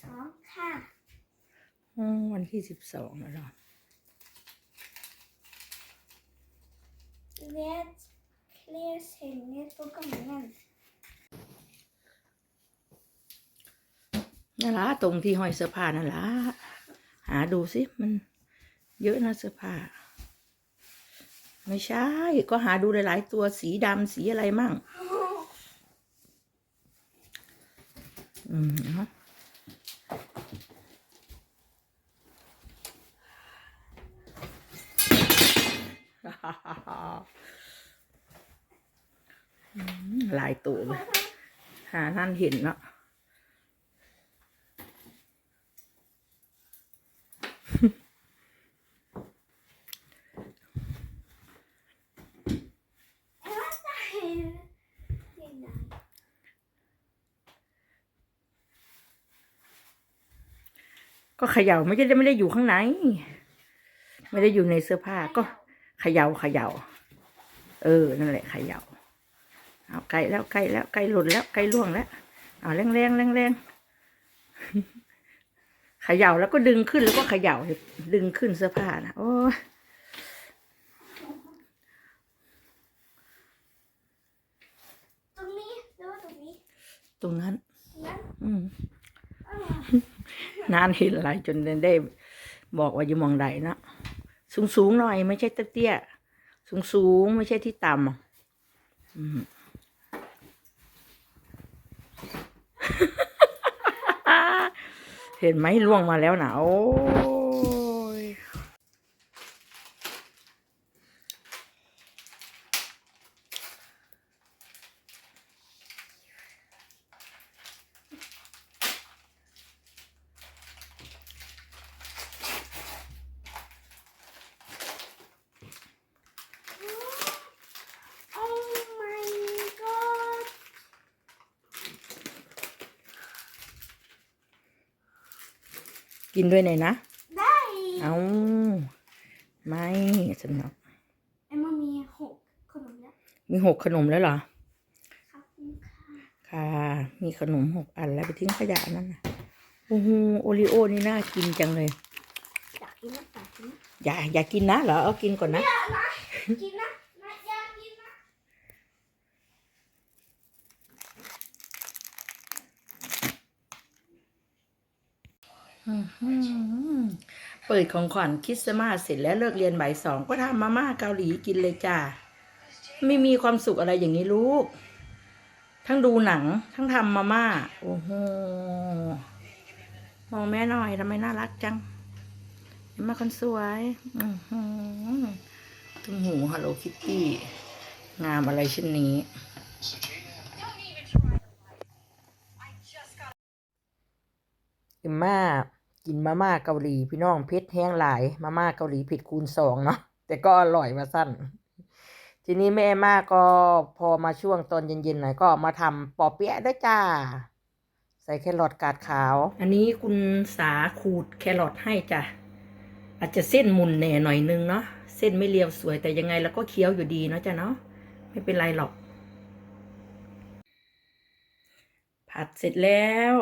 สองค่ะอ๋อวันที่สิบสองแล้วเหรอ Vet klädshänget på gången. นั่นละตรงที่ห้อยเสื้อผ้านั่นละหาดูสิมันเยอะนะเสื้อผ้า ไม่ใช่ ก็หาดูหลายๆ ตัวสีดำสีอะไรมั่ง อืมเนาะ อืม หลายตัวเลยหานั่นเห็นเนาะก็เขย่าไม่ได้ไม่ได้อยู่ข้างใน ไม่ได้อยู่ในเสื้อผ้าก็เขย่าเขย่า เออ นั่นแหละเขย่า เอาใกล้แล้วใกล้แล้วใกล้หล่นแล้วใกล้ล่วงแล้วเอาแรงแรงแรงแรงเขย่าแล้วก็ดึงขึ้นแล้วก็เขย่าดึงขึ้นเสื้อผ้านะโอ้ยตรงนี้หรือว่าตรงนี้ ตรงนั้นนั้นอืมอ่านานเห็นอะไรจนได้บอกว่าอยู่มองใดนะสูงสูงๆหน่อย ไม่ใช่เตี้ยๆสูงสูงๆไม่ใช่ที่ต่ำอืม เห็นไหมล่วงมาแล้วนะโอ้ย โอ้ my god กินด้วยหน่อยนะ ได้ เอาไม่สนุกเอ็มมามีหกขนมแล้ว มีหกขนมแล้วเหรอขอบคุณค่ะค่ะ มีขนมหกอันแล้วไปทิ้งขยะนั่นนะโอ้โหโอริโอนี่น่ากินจังเลย อยากกินนะอยากกินนะอย่าอย่ากินนะเหรอเอากินก่อนนะกินนะนะอยากกินนะ เปิดของขวัญคริสต์มาสเสร็จแล้วเลิกเรียนบ่ายสองก็ทำมาม่าเกาหลีกินเลยจ้า ไม่มีความสุขอะไรอย่างนี้ลูก ทั้งดูหนัง ทั้งทำมาม่า โอ้โห มองแม่หน่อยทำไมน่ารักจังเห็นมาคนสวยตุ้มหูฮัลโหลคิตตี้ งามอะไรเช่นนี้อ็มมาก กินมาม่าเกาหลีพี่น้องเผ็ดแห้งหลาย มาม่าเกาหลีผ็ดคูณสองเนาะแต่ก็อร่อยมาสั้น ทีนี้แม่มาก็พอมาช่วงตอนเย็นๆหน่อยก็มาทำปอเปี๊ยะได้วยจ้า ใส่แครอทกาดขาว อันนี้คุณสาขูดแครอทให้จ้ะอาจจะเส้นมุนแหน่หน่อยนึงเนาะเส้นไม่เรียวสวยแต่ยังไงแล้วก็เคี้ยวอยู่ดีเนาะจ้ะเนาะไม่เป็นไรหรอก ผัดเสร็จแล้ว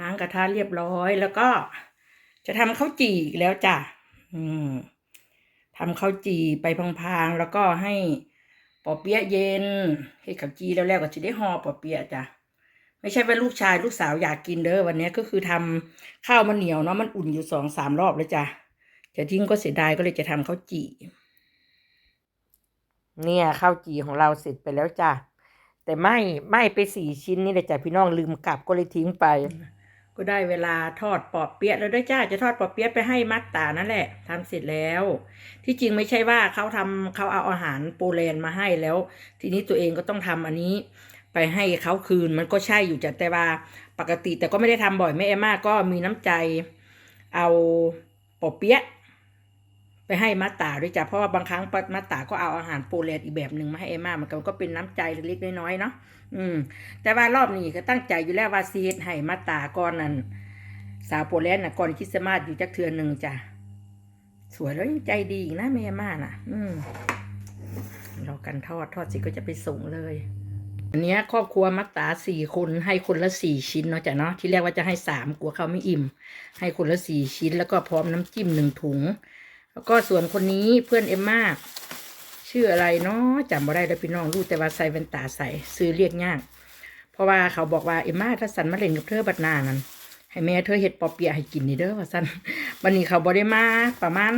ล้างกระทะเรียบร้อยแล้วก็จะทำข้าวจี่แล้วจ้ะอืมทำข้าวจี่ไปพางๆแล้วก็ให้ปอเปี๊ยะเย็นให้ข้าวจี่แล้วแล้วก็จะได้ห่อปอเปี๊ยะจ้ะไม่ใช่ว่าลูกชายลูกสาวอยากกินเด้อวันนี้ก็คือทำข้าวมันเหนียวเนาะมันอุ่นอยู่สองสามรอบแล้วจ้ะจะทิ้งก็เสียดายก็เลยจะทำข้าวจี่เนี่ยข้าวจี่ของเราเสร็จไปแล้วจ้ะแต่ไม่ไม่ไปสี่ชิ้นนี่เลยจ้ะพี่น้องลืมกลับก็เลยทิ้งไป ก็ได้เวลาทอดปอบเปี๊ยะแล้วด้วยจ้าจะทอดปอบเปี๊ยะไปให้มัดตานั่นแหละทำเสร็จแล้ว ที่จริงไม่ใช่ว่าเขาทำเขาเอาอาหารโปแลนด์มาให้แล้ว ทีนี้ตัวเองก็ต้องทำอันนี้ ไปให้เขาคืนมันก็ใช่อยู่จ้ะแต่ว่าปกติแต่ก็ไม่ได้ทำบ่อยแม่เอมมาก็มีน้ำใจ เอาปอบเปี๊ยะ ไปให้มาตาด้วยจ้ะเพราะว่าบางครั้งมาตาก็เอาอาหารโปรแลนด์อีกแบบหนึ่งมาให้เอมมามันก็เป็นน้ำใจเล็กๆน้อยๆเนาะอืม แต่ว่ารอบนี้ก็ตั้งใจอยู่แล้วว่าซีเฮ็ดให้มาตาก่อนนั่นสาวโปรแลนด์นะก่อนคริสต์มาสอยู่จักเทือนหนึ่งจ้ะสวยแล้วยังใจดีอีกนะแม่มาน่ะ อืมรอกันทอดทอดสร็จก็จะไปส่งเลยอันนี้ครอบครัวมัตตาสี่คนให้คนละสี่ชิ้นเนาะจ้ะเนาะที่แรกว่าจะให้สามกลัวเขาไม่อิ่ม ให้คนละสี่ชิ้นแล้วก็พร้อมน้ำจิ้มหนึ่งถุง แล้วก็ส่วนคนนี้เพื่อนเอ็มมาชื่ออะไรเนาะจำไม่ได้แล้วพี่น้องรู้แต่ว่าใส่แว่นตาใส่ซื้อเรียกยาก เพราะว่าเขาบอกว่าเอ็มมาถ้าสันมาเล่นกับเธอบัดนานั้นให้แม่เธอเห็ดปอเปียให้กินนี่เด้อว่าสันวันนี้เขาบอได้มาประมาณ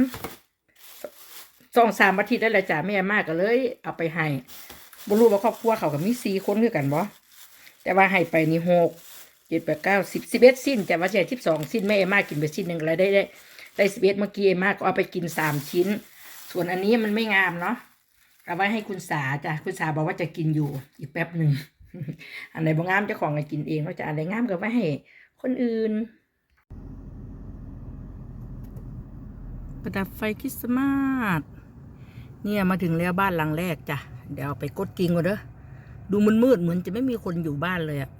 สองสามอาทิตย์แล้วแหละจ้ะแม่มากก็เลย เอาไปให้บ่รู้ว่าครอบครัวเขากับมีสี่คนคือกันบ่แต่ว่าให้ไปนี่หกเจ็ดแปดเก้าสิบสิบเอ็ดสิ้นแต่ว่าใช่สิบสองสิ้นแม่เอมมากกินไปสิ้นหนึ่งแล้วได้ได้ ได้สเอ็ดเมื่อกี้มากก็เอาไปกินสามชิ้น ส่วนอันนี้มันไม่งามเนาะเอาไว้ให้คุณสาจ้ะคุณสาบอกว่าจะกินอยู่อีกแป๊บหนึ่งอันไหนบ่งามเจ้าของก็กินเองเนาจะอันไหนงามก็ไว้ให้คนอื่น ประดับไฟคริสต์มาสเนี่ยมาถึงแล้วบ้านหลังแรกจ้ะเดี๋ยวไปกดกิ่งก่อนเด้อดูมันมืดๆเหมือนจะไม่มีคนอยู่บ้านเลยอะ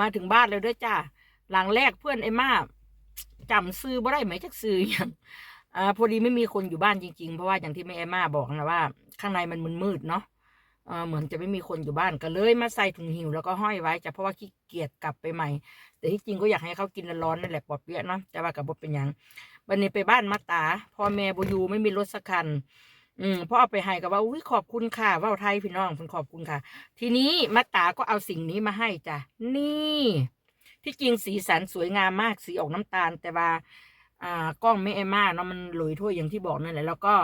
มาถึงบ้านแล้วด้วยจ้า หลังแรกเพื่อนไอ้มาจำซื้อบ่ได้ไหมจักซื้ออย่างอ่าพอดีไม่มีคนอยู่บ้านจริงๆ เพราะว่าอย่างที่แม่ไอ้มาบอกนะว่า ข้างในมันมืดๆเนาะเอ่าเหมือนจะไม่มีคนอยู่บ้านก็เลยมาใส่ถุงหิวแล้วก็ห้อยไว้จะเพราะว่าขี้เกียจกลับไปใหม่ แต่ที่จริงก็อยากให้เขากินร้อนๆนั่นแหละปลอดเปี้ยะเนาะแต่ว่ากับบเป็นยังวันนี้ไปบ้านมาตาพ่อแม่บอยูไม่มีรถสักคัน อืมพ่อเอาไปให้ก็ว่าอุ้ยขอบคุณค่ะว่าไทยพี่น้องคุณขอบคุณค่ะ ทีนี้มาตาก็เอาสิ่งนี้มาให้จ้ะนี่ ที่จริงสีสันสวยงามมากสีออกน้ำตาล แต่ว่า อ่ากล้องไม่เอมาเนาะมันหลุยถ้วยอย่างที่บอกนั่นแหละแล้วก็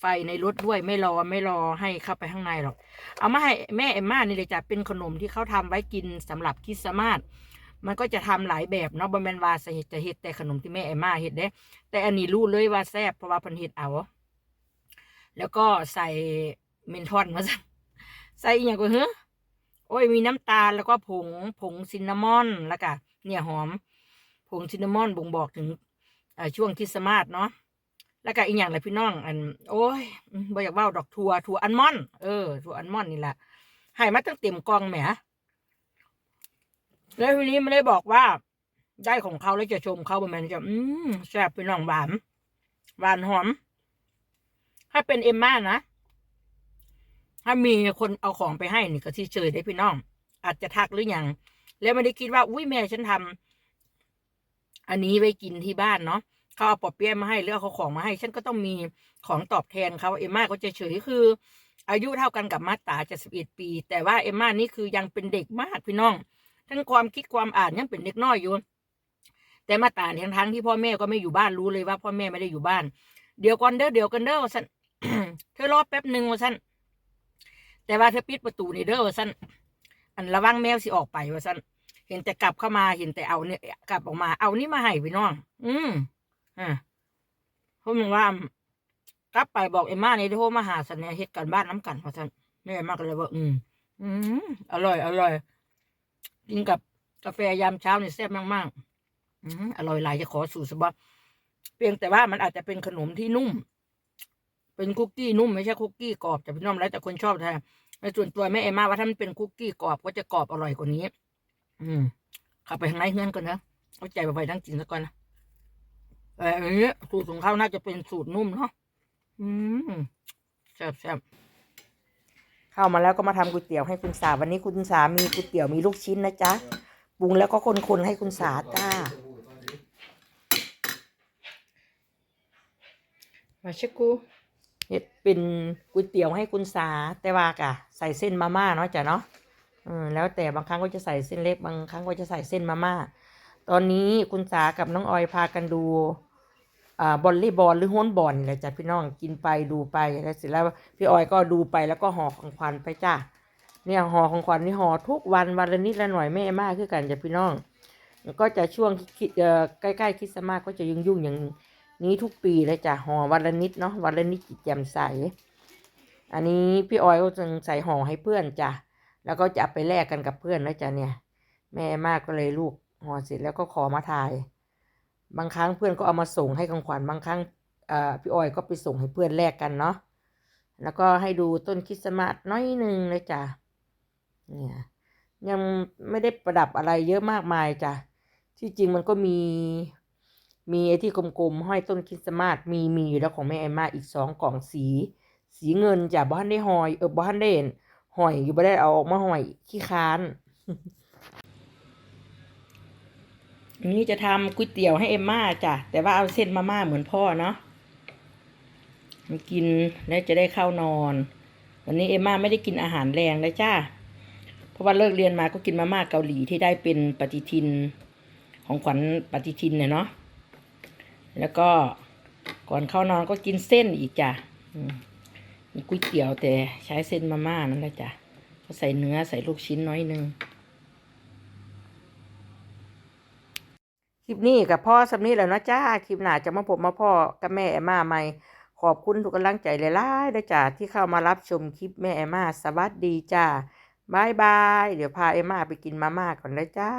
ไฟในรถด้วยไม่รอไม่รอให้เข้าไปข้างในหรอก เอามาให้แม่เอมมานี่เลยจ้ะเป็นขนมที่เขาทำไว้กินสำหรับคริสต์มาสมันก็จะทำหลายแบบเนาะบะแมนวาจะเฮ็ดจะเฮ็ดแต่ขนมที่แม่เอมมาเฮ็ดเด้ แต่อันนี้รู้เลยว่าแซ่บเพราะว่าพันเฮ็ดเอา แล้วก็ใส่เมนทอนมาสั่ใส่อหย่างก็เฮ้อ โอ้ยมีน้ำตาลแล้วก็ผงผงซินนามอนแล้วก็เนี่ยหอม ผงซินนามอนบ่งบอกถึงช่วงคริสต์มาสเนาะแล้วก็อีกอย่างเลยพี่น้อง อัน โอ้ยบ่อยากว่าดอกทัวทัวอัลมอนด์เออทัวอัลมอนด์นี่แหละให้มาตั้งเต็มกองแหมแล้วทีนี้ไม่ได้บอกว่า ได้ของเขาแล้วจะชมเขาประมาณจะอืมแซ่บพี่น้องหวานหวานหอม ถ้าเป็นเอ็มม่านะ ถ้ามีคนเอาของไปให้นี่ก็ที่เฉยได้พี่น้อง อาจจะทักหรืออยังแล้วไม่ได้คิดว่า อุ้ยแม่ฉันทำอันนี้ไว้กินที่บ้านเนาะเขาเอาปอบเปี๊ยมาให้หรือเอาของมาให้ ฉันก็ต้องมีของตอบแทนเขาเอมม่าก็จะเฉยคือ อายุเท่ากันกับมาตาจะสิบเอ็ดปี แต่ว่าเอมม่านี่คือยังเป็นเด็กมากพี่น้อง ทั้งความคิดความอ่านยังเป็นเด็กน้อยอยู่แต่มาตาเนี่ยทั้งที่พ่อแม่ก็ไม่อยู่บ้านรู้เลยว่าพ่อแม่ไม่ได้อยู่บ้าน เดี๋ยวก่อนเด้อเดี๋ยวกันเด้อว่าสันเธอรอแป๊บหนึ่งว่าสัน แต่ว่าเธอปิดประตูนี่เด้อว่าสันอันระวังแมวสิออกไปว่าสันเห็นแต่กลับเข้ามาเห็นแต่เอาเนี่ยกลับออกมาเอานี่มาให้พี่น้อง อืมอ่าเพราะมึงว่ากลับไปบอกเอ็มม่านี่โทรมาหาสันเนี่ยเฮ็ดกันบ้านน้ำกันว่าสันแม่มากเลยว่า อืมอืมอร่อย อร่อยกินกับกาแฟยามเช้าเนี่ยแซ่บมากๆอืมอร่อยหลายจะขอสูตรสบับเพียงแต่ว่ามันอาจจะเป็นขนมที่นุ่ม เป็นคุกกี้นุ่มไม่ใช่คุกกี้กรอบแต่พี่น้องแล้วแต่คนชอบแท้ในส่วนตัวแม่เอมมาว่าถ้ามันเป็นคุกกี้กรอบก็จะกรอบอร่อยกว่านี้ อืมข้าไปข้างในเงื่อนก่อนนะเอาใจไปทั้งกินซะก่อนนะแต่อันนี้สูตรของเขาน่าจะเป็นสูตรนุ่มเนาะอืมแซ่บแซ่บเข้ามาแล้วก็มาทำก๋วยเตี๋ยวให้คุณสาวันนี้คุณสามีก๋วยเตี๋ยวมีลูกชิ้นนะจ๊ะปรุงแล้วก็คนๆให้คุณสาจ้ามาเชกู เห็ดเป็นก๋วยเตี๋ยวให้คุณสาแต่ว่ากะใส่เส้นมาม่าเนาะจ้ะเนาะอืมแล้วแต่บางครั้งก็จะใส่เส้นเล็กบางครั้งก็จะใส่เส้นมาม่าตอนนี้คุณสากับน้องออยพากันดูอ่าบอลลี่บอลหรือฮ้นบอลนี่แหละจ้ะพี่น้องกินไปดูไปแล้วเสร็จแล้วพี่ออยก็ดูไปแล้วก็ห่อของขวัญไปจ้ะเนี่ยห่อของขวัญนี่ห่อทุกวันวันละนิดละหน่อยแม่มากคือกันจ้ะพี่น้องก็จะช่วงคิดเอ่อใกล้ๆคริสต์มาสก็จะยุ่งยุ่งๆอย่าง นี้ทุกปีเลยจ้ะห่อวันละนิดเนาะวันละนิดจิตแจ่มใส อันนี้พี่ออยก็จะใส่ห่อให้เพื่อนจ้ะแล้วก็จะไปแลกกันกับเพื่อนแล้วจ้ะเนี่ย แม่มากก็เลยลูกห่อเสร็จแล้วก็ขอมาถ่าย บางครั้งเพื่อนก็เอามาส่งให้ของขวัญบางครั้งพี่ออยก็ไปส่งให้เพื่อนแลกกันเนาะแล้วก็ให้ดูต้นคริสต์มาสน้อยหนึ่งเลยจ้ะเนี่ยยังไม่ได้ประดับอะไรเยอะมากมายจ้ะที่จริงมันก็มี มีไอ้ที่กลมๆห้อยต้นคริสต์มาสมีมีอยู่แล้วของแม่แอมมาอีกสองกล่องสี สีเงินจ้ะบ้านได้หอยเออบ้านได้เห็นหอยอยู่บ่ได้เอาออกมาหอยขี้ค้านอันนี้จะทำก๋วยเตี๋ยวให้เอมม่าจ้ะแต่ว่าเอาเส้นมาม่าเหมือนพ่อเนาะมากินแล้วจะได้เข้านอน วันนี้เอมม่าไม่ได้กินอาหารแรงเลยจ้าเพราะว่าเลิกเรียนมาก็กินมาม่าเกาหลีที่ได้เป็นปฏิทิน ของขวัญปฏิทินเนี่ยเนาะ แล้วก็ก่อนเข้านอนก็กินเส้นอีกจ้ะมีก๋วยเตี๋ยวแต่ใช้เส้นมาม่านั่นแหละจ้ะก็ใส่เนื้อใส่ลูกชิ้นน้อยหนึงคลิปนี้กับพ่อสำนี้แล้วนะจ้า คลิปหน้าจะมาพบมาพ่อกับแม่แอมมาใหม่ ขอบคุณทุกกำลังใจหลายๆนะจ้าที่เข้ามารับชมคลิปแม่แอมมาสวัสดีจ้าบายบาย เดี๋ยวพาเอมาไปกินมาม่าก่อนนะจ้า